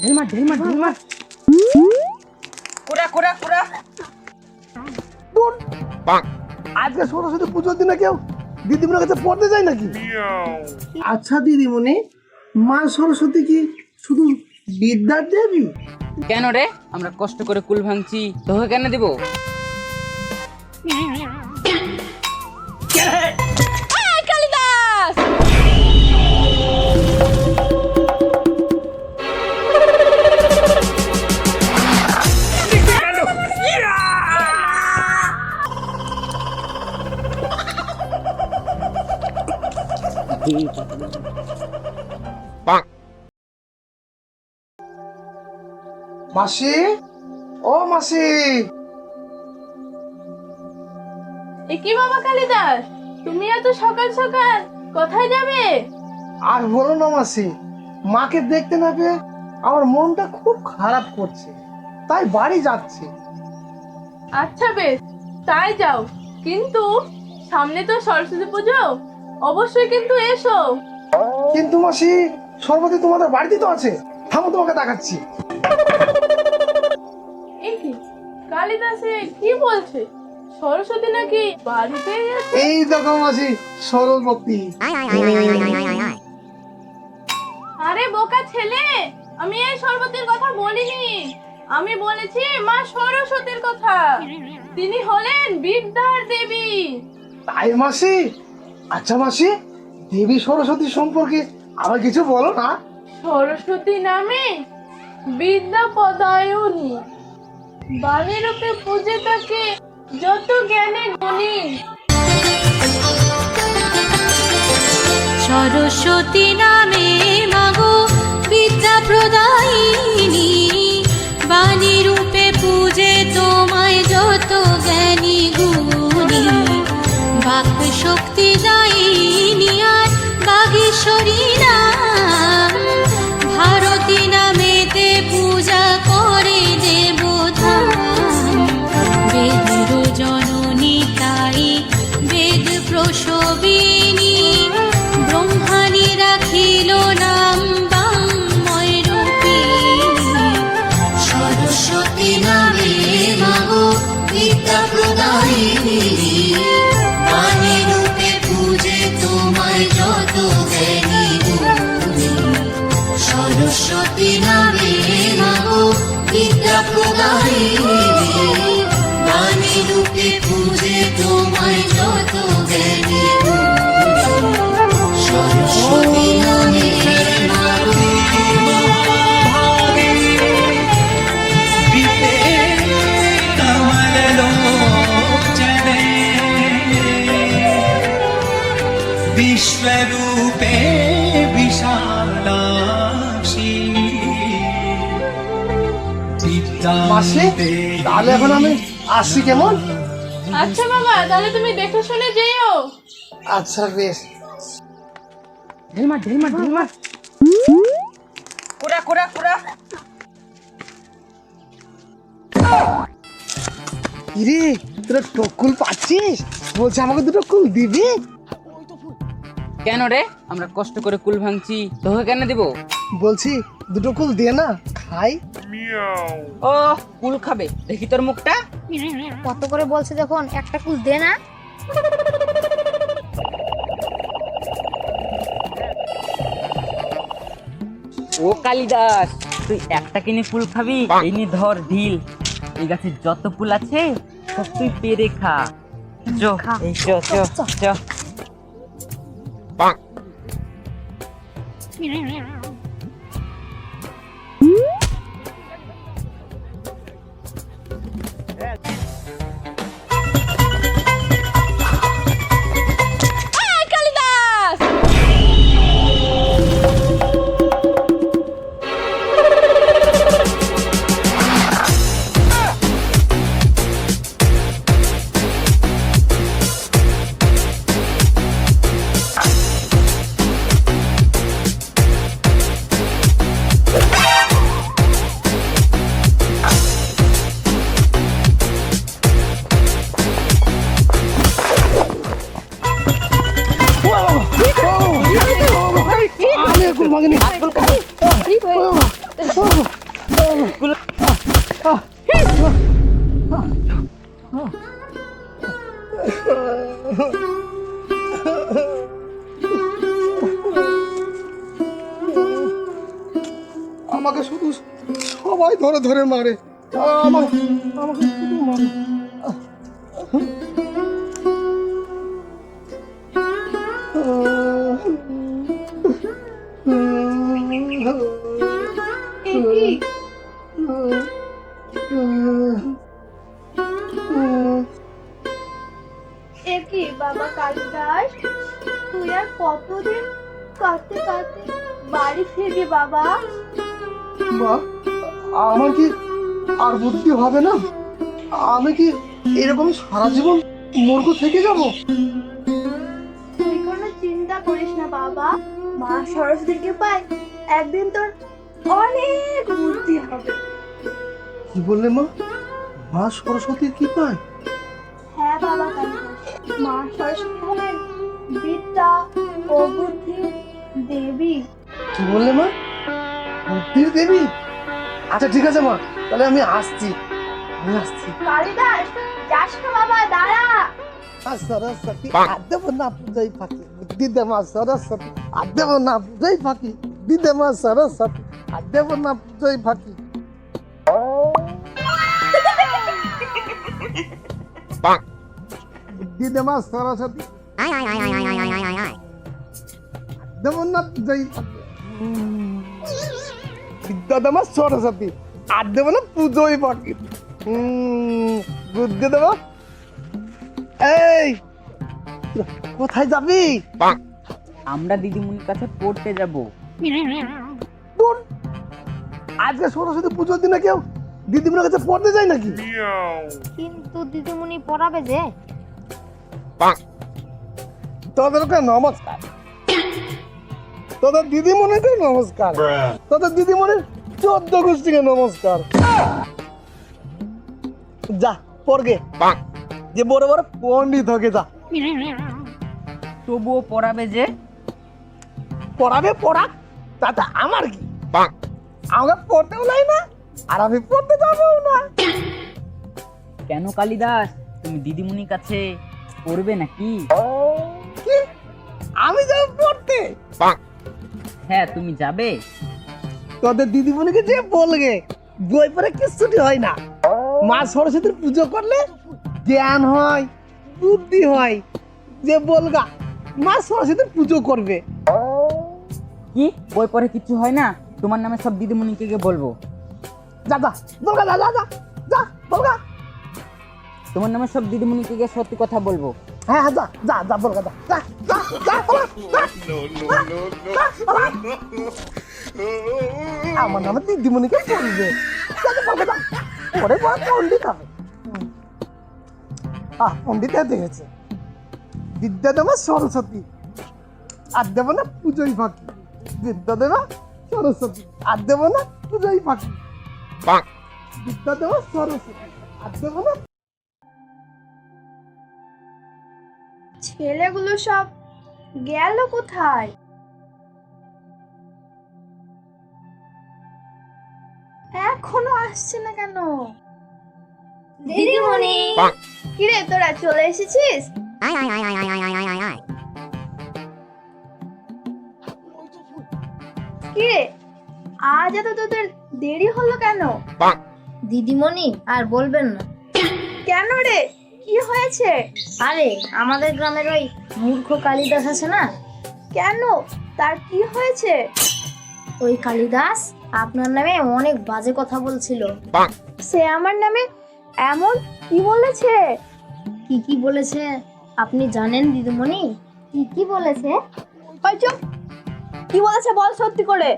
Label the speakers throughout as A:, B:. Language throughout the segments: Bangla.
A: ঢিল মার ঢিল মার ঢিল মার কুড়া কুড়া। কুড়া
B: দূর আজকে সরস্বতী পুজোর দিনে কেউ দিদিমণির কাছে পড়তে যায় নাকি? আচ্ছা দিদিমণি মা সরস্বতী কি শুধু বিদ্যার দেবী?
A: কেন রে? আমরা কষ্ট করে কুল ভাঙছি। তোকে কেন দিব?
B: মাসি? ও মাসি!
C: এ কি বাবা কালিদাস? তুমি এত সকাল সকাল কোথায় যাবে?
B: আর বলো না মাসি মাকে দেখতে না পেয়ে আমার মনটা খুব খারাপ করছে। তাই বাড়ি যাচ্ছে।
C: আচ্ছা বেশ তাই যাও। কিন্তু সামনে তো সরস্বতী পুজো। অবশ্যই কিন্তু এসো।
B: কিন্তু মাসি সর্বতি তোমাদের বাড়িতে তো আছে। থামো তোমাকে দেখাচ্ছি।
C: কালিদাসে কি বলছে? সরস্বতী নাকি বাড়িতে গেছে?
B: এই দেখো মাসি সরস্বতী
C: আরে বোকা ছেলে! আমি এই সরবতের কথা বলিনি। আমি বলেছি মা সরস্বতীর কথা। তিনি হলেন বিদ্যার দেবী।
B: তাই মাসি? আচ্ছা মাসি দেবী সরস্বতী সম্পর্কে আবার কিছু বলো না।
C: সরস্বতী নামে বিদ্যা পদায়নী। বাণী রূপে পূজে তাকে যত জ্ঞানে গুণী।
D: সরস্বতী নামে মাগো বিদ্যা প্রদায়িনী প্রদায়িনী
B: মাসি তাহলে এখন আমি আসছি কেমন?
C: আচ্ছা বাবা তাহলে তুমি দেখে শুনে যেও।
B: আচ্ছা বেশ।
A: কুড়া কুড়া কুড়া।
B: কিরে তোরা টকুল পাচ্ছিস? বলছে আমাকে দুটো কুল দিবি?
A: কেন রে? আমরা কষ্ট করে কুল ভাঙছি। তোকে কেন দিব?
B: বলছি দুটো কুল দে না খাই।
A: ও কুল খাবে। দেখি তোর মুখটা।
E: কত করে বলছে যখন একটা কুল দে না?
A: ও কালিদাস তুই একটা কিনে ফুল খাবি? এই নে ধর ঢিল। এই গাছে যত ফুল আছে সব তুই পেরে খা। চ এই চ চ। চ।
C: Yeah.
B: আমাকে শুধু সবাই ধরে ধরে মারে। আমাকে শুধু মারে।
F: কি, বাবা কালিদাস? তুই আর কতদিন কাঁদতে কাঁদতে বাড়ি ফিরবি বাবা?
B: মা আমার কি আর বুদ্ধি হবে না? আমি কি এরকম সারা জীবন মূর্খ থেকে যাব?
F: তুই কোনো চিন্তা করিস না বাবা। মা সরস্বতীকে পাই একদিন তোর অনেক বুদ্ধি হবে।
B: কি বললে মা? মা সরস্বতীর কি পায়?
F: হ্যাঁ বাবা মা সরস্বতী হলেন বিদ্যা ও বুদ্ধির দেবী।
B: কি বললে মা? বুদ্ধির দেবী আচ্ছা ঠিক আছে মা তাহলে আমি আসছি আমি আসছি
F: কালিদাস যাস না বাবা দাঁড়া
B: সরস্বতী আর দেবো না পূজাই ফাঁকি বুদ্ধি দে মা সরস্বতী আর দেবো না পূজাই ফাঁকি বুদ্ধি দে মা সরস্বতী আর দেবো না পূজাই ফাঁকি বুদ্ধি দে মা সরস্বতী দেবো না পূজাই ফাঁকি বিদ্যা দে সরস্বতী। আর দেবো না পুজোই উম, বুদ্ধি দেবো? এই কোথায় যাবি?
A: আমরা দিদিমণির কাছে পড়তে যাব।
B: আজকে সরস্বতী পুজোর দিনে কেউ দিদিমণির কাছে পড়তে যায় নাকি?
E: কিন্তু দিদিমণি পড়াবে যে।
B: তোদেরকে নমস্কার। তোদের দিদিমণিকে নমস্কার। তোদের দিদিমণির চোদ্দ গোষ্ঠীকে নমস্কার। যা পড়গে যে বড় বড় পণ্ডিত হকে যা।
A: তবুও পড়াবে যে?
B: পড়াবে পড়া তাতে আমার কি? আমাকে পড়তেও নাই না আর আমি পড়তে যাব না।
A: কেন কালিদাস? তুমি দিদিমণির কাছে পড়বে নাকি?
B: আমি যাব পড়তে।
A: হ্যাঁ তুমি যাবে?
B: তোদের দিদিমণিকে যে বলবে বই পড়ে কিচ্ছুটি হয় না। মা সরস্বতীর পুজো করলে জ্ঞান হয় বুদ্ধি হয় যে বলগা মা সরস্বতীর পুজো করবে।
A: কি? বই পড়ে কিছু হয় না? তোমার নামে সব দিদিমণিকে গিয়ে বলব।
B: যা যা বলগা যা যা যা যা বলগা।
A: তোমার নামে সব দিদিমণিকে গিয়ে সত্যি কথা বলব।
B: হ্যাঁ হ্যাঁ যা যা যা বলগা যা যা। আমার নামে দিদিমণিকে যা। পরে বড় পণ্ডিত হবে। আহ পণ্ডিত গেছে বিদ্যা দেবা সরস্বতী আর দেব না পুজোই ফাঁকি বিদ্যা দেবা সরস্বতী আর দেব না পুজোই ফাঁকি বিদ্যা দেবা সরস্বতী আর দেব না
F: ছেলেগুলো সব গেল কোথায়? এখনও আসছে না কেন? দিদিমণি। কিরে তোরা চলে এসেছিস? কিরে আজ এত তোদের দেরি হলো কেন?
E: দিদিমণি আর বলবেন না।
F: কেন রে? কি হয়েছে?
E: আরে আমাদের গ্রামের ওই মূর্খ কালিদাস আছে না?
F: কেন? তার কি হয়েছে?
E: ওই কালিদাস আপনার নামে অনেক বাজে কথা বলছিল।
F: সে আমার নামে এমন কি বলেছে?
E: কি কি বলেছে? আপনি জানেন দিদিমণি? কি কি বলেছে?
F: ওই চুপ। কি বলেছে বল সত্যি করে।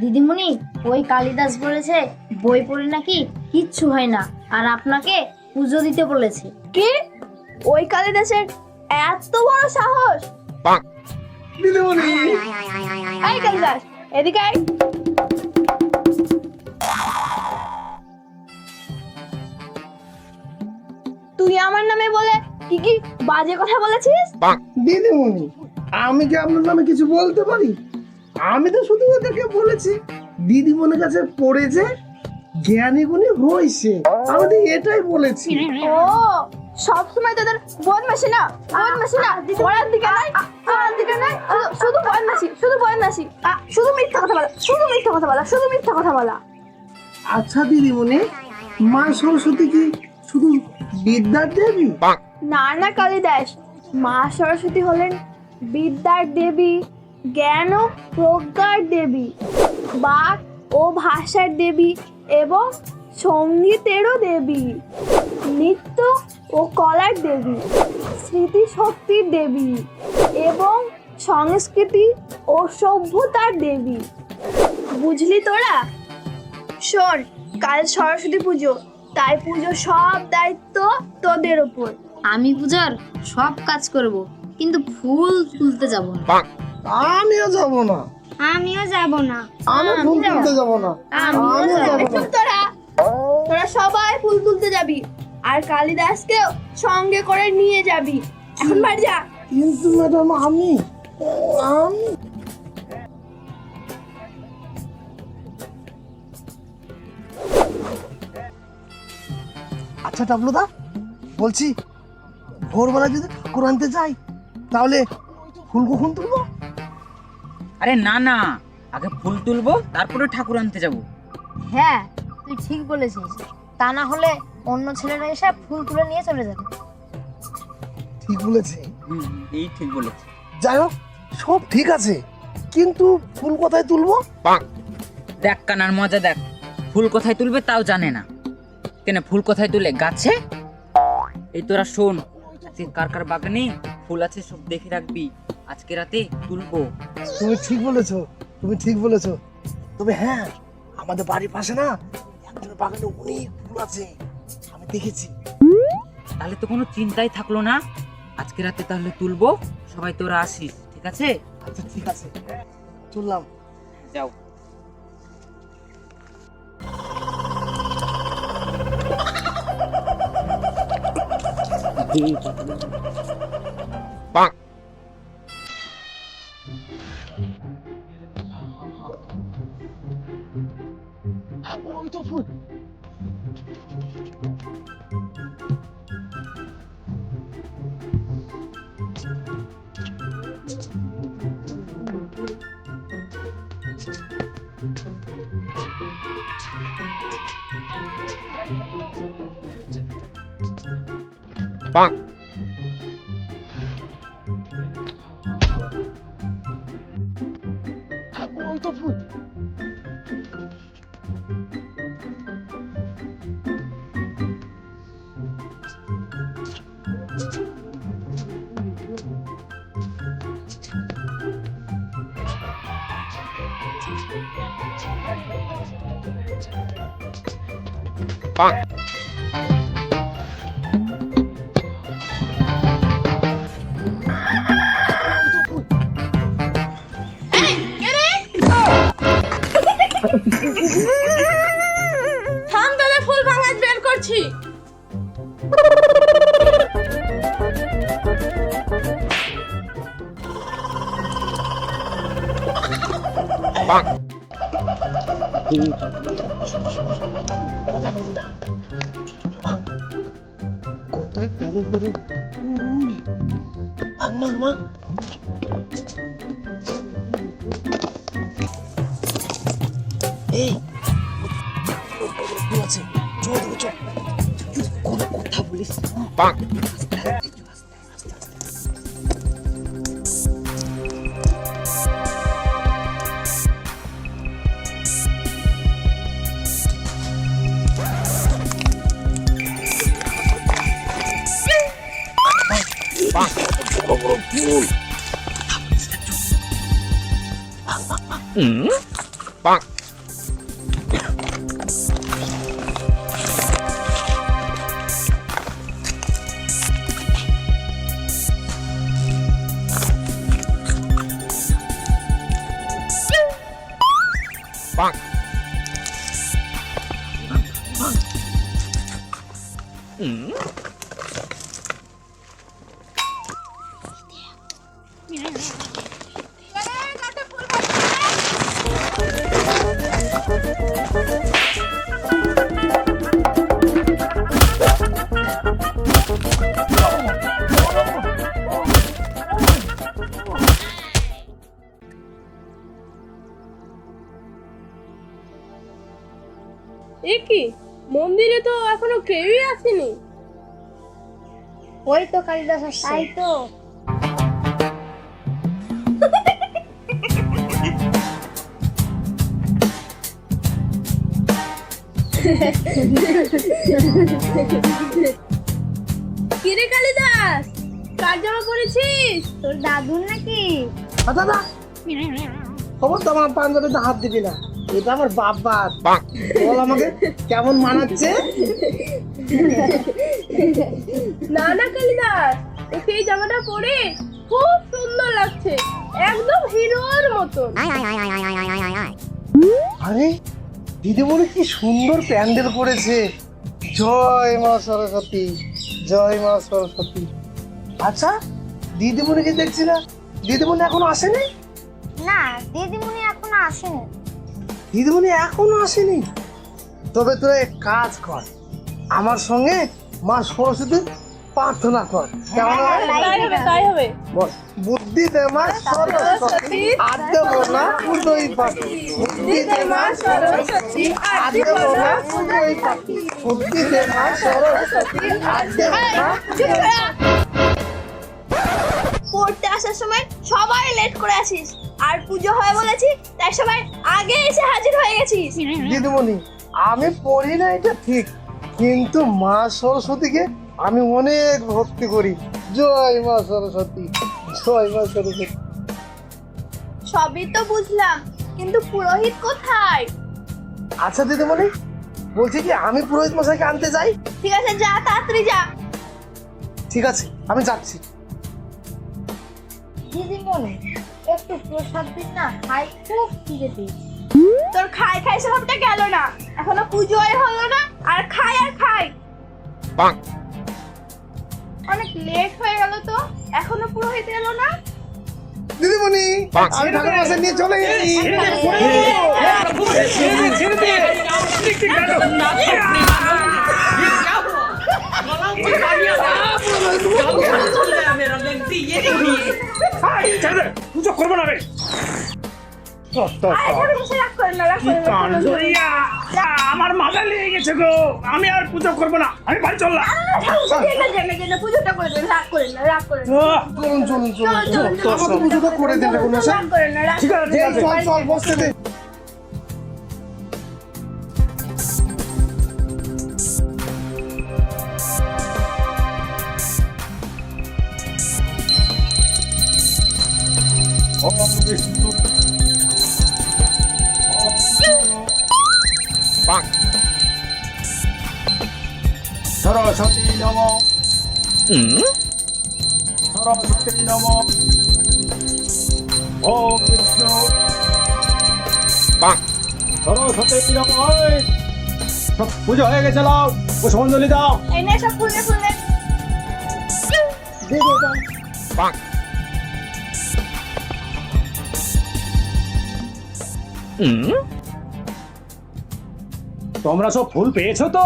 E: দিদিমণি ওই কালিদাস বলেছে বই পড়ে নাকি কিচ্ছু হয় না। আর আপনাকে পুজো দিতে বলেছে।
F: কি? ওই কালিদাসের এত বড় সাহস?
B: দিদিমণি।
F: এই কালিদাস এদিকে আয়। তুই আমার নামে বলে কি কি বাজে কথা বলেছিস?
B: দিদিমণি আমি কি আপনার নামে কিছু বলতে পারি? আমি তো শুধু ওদেরকে বলেছি দিদিমণির কাছে পড়েছে জ্ঞানী গুণী হয়েছে আমি তো এটাই বলেছি।
F: ও সব সময় তোদের বদমাসি না বদমাসি না। পড়ার দিকে নাই পড়ার দিকে নাই। শুধু- শুধু বদমাসি শুধু বদমাসি শুধু মিথ্যা কথা বলা শুধু মিথ্যা কথা বলা শুধু মিথ্যা কথা বলা।
B: আচ্ছা দিদিমণি মা সরস্বতী কি শুধু বিদ্যার দেবী?
F: না না কালিদাস। মা সরস্বতী হলেন বিদ্যার দেবী জ্ঞান ও প্রজ্ঞার দেবী বাক ও ভাষার দেবী এবং সঙ্গীতেরও দেবী নৃত্য ও কলার দেবী স্মৃতিশক্তির দেবী এবং সংস্কৃতি ও সভ্যতার দেবী। বুঝলি তোরা? শোন কাল সরস্বতী পুজো তাই পুজো সব দায়িত্ব তোদের ওপর।
E: আমি পূজার সব কাজ করব কিন্তু ফুল তুলতে যাব না।
B: আমিও যাব না।
E: আমিও যাব না।
B: আমি ফুল তুলতে যাব না। আমিও যাব না।
F: চুপ তোরা। তোরা সবাই ফুল তুলতে যাবি। আর কালিদাসকেও সঙ্গে করে নিয়ে যাবি। এখন বাড়ি যা।
B: কিন্তু ম্যাডাম আমি আমি আচ্ছা টাবলুদা বলছি ভোরবেলা যদি ঠাকুর আনতে যাই তাহলে ফুল কখন তুলবো?
A: আরে না না। আগে ফুল তুলবো তারপরে ঠাকুর আনতে যাব।
E: হ্যাঁ তুই ঠিক বলেছিস। তা না হলে অন্য ছেলেরা এসে ফুল তুলে নিয়ে চলে যাবে।
B: ঠিক বলেছি।
A: হুম এই ঠিক বলেছি।
B: যাই হোক সব ঠিক আছে। কিন্তু ফুল কোথায় তুলবো?
A: দেখ কানার মজা দেখ। ফুল কোথায় তুলবে তাও জানে না। কেন ফুল কোথায় তুলে? গাছে? এই তোরা শোন কার কার বাগানে ফুল আছে সব দেখে রাখবি। আজকে রাতে তুলবো।
B: তুমি ঠিক বলেছ তুমি ঠিক বলেছ। তবে হ্যাঁ আমাদের বাড়ির পাশে না একজনের বাগানে অনেক ফুল আছে আমি দেখেছি।
A: তাহলে তো কোনো চিন্তাই থাকল না। আজকে রাতে তাহলে তুলবো। সবাই তোরা আসিস ঠিক আছে?
B: আচ্ছা ঠিক আছে। চললাম
A: যাও।
B: ওই ওই তো ফুল
F: থাম
B: কোথায় করে করে আম্মা মা এই ফুল আছে চল দেবো চল কোনো কথা বলিস
C: এ কি? মন্দিরে তো এখনও কেউই আসেনি।
E: ওই তো কালিদাস তাই তো।
C: কিরে কালিদাস কার জামা পরেছিস
E: তোর দাদুর নাকি?
B: আ, দাদা! খবর তো আমার পাঞ্জাবিতে হাত দিবি না। এটা আমার বাবার। বল আমাকে কেমন মানাচ্ছে?
C: না না কালিদাস ওকে এই জামাটা পরে খুব সুন্দর লাগছে একদম হিরোর মতন।
B: আরে দিদিমণি কি সুন্দর প্যান্ডেল করেছে। জয় মা সরস্বতী জয় মা সরস্বতী। আচ্ছা দিদিমণিকে দেখছি না। দিদিমণি এখনও আসেনি?
E: না দিদিমণি এখনও আসেনি।
B: দিদিমণি এখনও আসেনি। তবে তোরা এক কাজ কর আমার সঙ্গে মা সরস্বতীর প্রার্থনা কর। কেমন হয়? বুদ্ধি দে মা সরস্বতী। আর দেবো না পুজোই পাখি। বুদ্ধি দে মা সরস্বতী। আর দেবো না পুজোই পাখি। বুদ্ধি দে মা সরস্বতী। না
F: পড়তে আসার সময় সবাই লেট করে আসিস। আর পুজো হয় বলেছি তাই সবাই আগে এসে হাজির হয়ে গেছিস।
B: দিদিমণি আমি পড়ি না এটা ঠিক। কিন্তু মা সরস্বতীকে আমি অনেক ভক্তি করি। জয় মা সরস্বতী জয় মা সরস্বতী।
F: সবই তো বুঝলাম কিন্তু পুরোহিত কোথায়?
B: আচ্ছা দিদিমণি বলছি কি আমি পুরোহিত মশাইকে আনতে যাই?
F: ঠিক আছে যা তাড়াতাড়ি যা।
B: ঠিক আছে আমি যাচ্ছি।
E: দিদিমণি একটু প্রসাদ দিন না খাই খুব খিদে পেয়েছি
F: তোর খাই খাই স্বভাবটা গেল না এখনও পুজোয় হলো না আর খাই আর খাই অনেক লেট হয়ে গেল তো এখনও পুরোহিত এলো না
B: দিদিমণি আমি ঠাকুর মশাই নিয়ে চলে গেছি
G: ইয়া, আমার মাথা লেগে গেছে গো আমি আর পুজো করব না আমি বাড়ি চললাম ঠিক আছে ঠিক আছে
B: চল চল বসতে দে
G: পুজো হয়ে গেছে লাও। দাও।
F: এই নে সব ফুলে ফুলে
B: দে। দে দাও।
G: তোমরা সব ফুল পেয়েছ তো?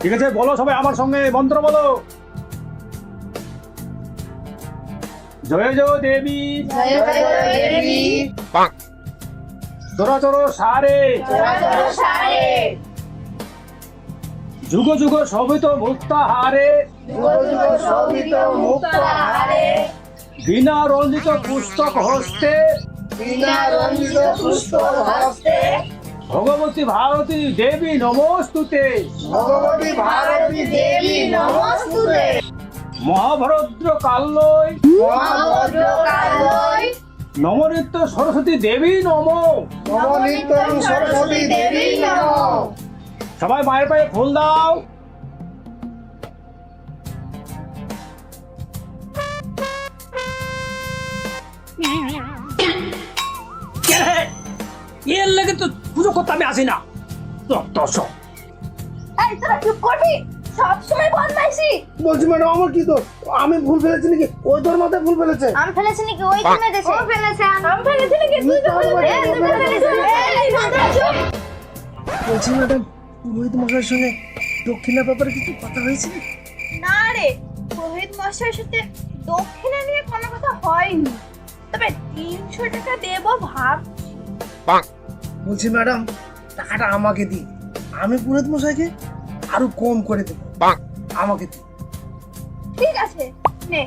G: ঠিক আছে বলো সবাই আমার সঙ্গে মন্ত্র বলো। জয় জয় দেবী।
E: জয় জয় দেবী।
G: চরাচর সারে। যুগ যুগ সবিত
B: মুক্ত হারে
G: বিনা রঞ্জিত পুস্তক হস্তে।
B: বিনা রঞ্জিত পুষ্প হস্তে।
G: ভগবতী ভারতী দেবী নমস্তুতে।
B: ভগবতী ভারতী দেবী নমস্তুতে।
G: মহাভরদ্র কাল্যই
B: মহাভদ্র কালয়
G: নমনিত্য সরস্বতী দেবী নম।
B: নবনিত্যং সরস্বতী দেবী নম।
G: সবাই মায়ের পায়ে ফুল দাও। এর লাগে তো পুজো করতে আমি আসি না। দর্শক
F: এই তোরা চুপ করবি? সব সময় বদমাইশি।
B: বলছি ম্যাডাম আমার কি তো আমি ভুল ফেলেছি নাকি? ওই তোর মাথায় ভুল ফেলেছে?
E: আম ফেলেছি নাকি? ওই তো মেরেছে ও ফেলেছে।
F: আম ফেলেছি নাকি? তুই তো ফেলেছিস। এই, তুই ফেলেছিস। এই, তোরা চুপ।
B: বলছি ম্যাডাম পুরোহিত মশাইয়ের সঙ্গে দক্ষিণার ব্যাপারে কিছু কথা হয়েছে?
F: না রে পুরোহিত মশাইয়ের সাথে দক্ষিণা নিয়ে কোনো কথা হয়নি। তবে তিনশো টাকা দেবো ভাব
B: বলছি ম্যাডাম টাকাটা আমাকে দিন। আমি পুরোহিত মশাইকে আরও কম করে দেবো আমাকে
F: ঠিক আছে নে।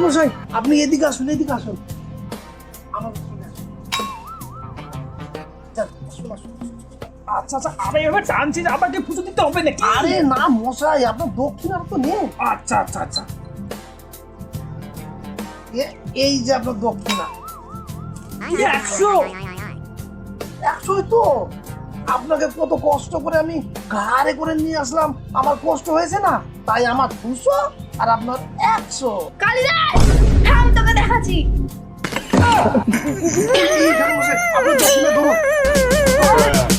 B: মশাই আপনি এদিকে আসুন এদিকে আসুন। আমাকে আসুন। আসুন, আসুন।
G: আচ্ছা আচ্ছা আমি এবার জানছি যে আমাকে পুজো দিতে হবে নাকি?
B: আরে না মশাই আপনার দক্ষিণার তো নেই।
G: আচ্ছা আচ্ছা আচ্ছা।
B: এ- এই যে আপনার দক্ষিণা।
G: একশো
B: একশোই তো। আপনাকে কত কষ্ট করে আমি কারে করে নিয়ে আসলাম। আমার কষ্ট হয়েছে না? তাই আমার দুশো আর আপনার একশো।
F: কালিদাস হ্যাঁ, তোকে দেখাচ্ছি।